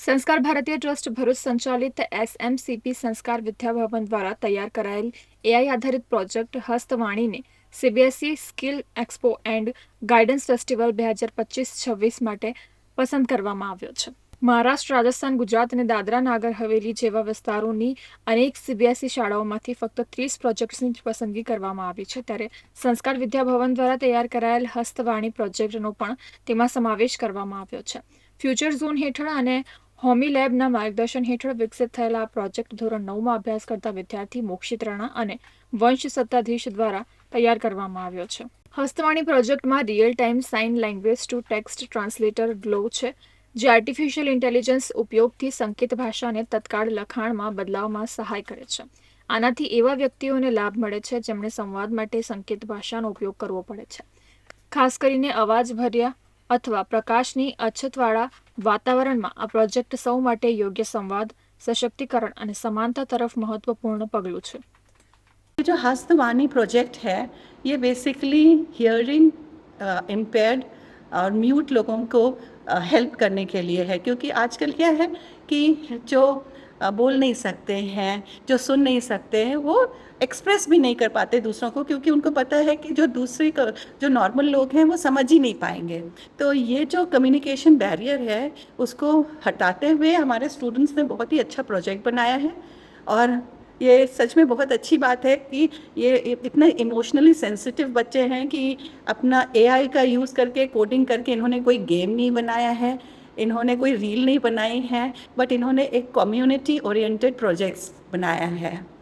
સંસ્કાર ભારતીય ટ્રસ્ટ ભરૂચ સંચાલિત એસએમસીપી સંસ્કાર વિદ્યાભવન દ્વારા તૈયાર કરાયેલ એઆઈ આધારિત project હસ્તવાણીને CBSE skill expo and guidance festival બે હજાર પચીસ છવ્વીસ માટે પસંદ કરવામાં આવ્યો છે. મહારાષ્ટ્ર, રાજસ્થાન, ગુજરાત અને દાદરા, નાગર, હવેલી જેવા વિસ્તારોની અનેક સીબીએસઈ શાળાઓમાંથી ફક્ત ત્રીસ પ્રોજેક્ટ્સની પસંદગી કરવામાં આવી છે. ત્યારે સંસ્કાર વિદ્યાભવન દ્વારા તૈયાર કરાયેલ હસ્તવાણી પ્રોજેક્ટનો પણ તેમાં સમાવેશ કરવામાં આવ્યો છે. ફ્યુચર ઝોન હેઠળ અને હોમી લેબના માર્ગદર્શન હેઠળ વિકસિત થયેલા આ પ્રોજેક્ટ ધોરણ નવમાં અભ્યાસ કરતા વિદ્યાર્થી મોક્ષિત રાણા અને વંશ સત્તાધીશ દ્વારા તૈયાર કરવામાં આવ્યો છે. હસ્તવાણી પ્રોજેક્ટમાં real time sign language to text translator glove છે, જે આર્ટિફિશિયલ ઇન્ટેલિજન્સ ઉપયોગથી સંકેત ભાષાને તત્કાળ લખાણમાં બદલાવમાં સહાય કરે છે. આનાથી એવા વ્યક્તિઓને લાભ મળે છે જેમણે સંવાદ માટે સંકેત ભાષાનો ઉપયોગ કરવો પડે છે. ખાસ કરીને અવાજ ભર્યા અથવા પ્રકાશની અછતવાળા વાતાવરણમાં આ પ્રોજેક્ટ સૌ માટે યોગ્ય સંવાદ સશક્તિકરણ અને સમાનતા તરફ મહત્વપૂર્ણ પગલું છે ये जो हस्तवाणी प्रोजेक्ट है ये बेसिकली हियरिंग इम्पेयर्ड और म्यूट लोगों को हेल्प करने के लिए है क्योंकि आजकल क्या है कि जो अ, बोल नहीं सकते हैं, जो सुन नहीं सकते हैं, वो एक्सप्रेस भी नहीं कर पाते दूसरों को, क्योंकि उनको पता है कि जो दूसरे जो नॉर्मल लोग हैं, वो समझ ही नहीं पाएँगे। तो ये जो कम्युनिकेशन बैरियर है, उसको हटाते हुए हमारे स्टूडेंट्स ने बहुत ही अच्छा प्रोजेक्ट बनाया है। और ये सच में बहुत अच्छी बात है कि ये इतने इमोशनली सेंसिटिव बच्चे हैं कि अपना एआई का यूज़ करके कोडिंग करके इन्होंने कोई गेम नहीं बनाया है। इन्होंने कोई रील नहीं बनाई है बट इन्होंने एक कम्युनिटी ओरिएंटेड प्रोजेक्ट्स बनाया है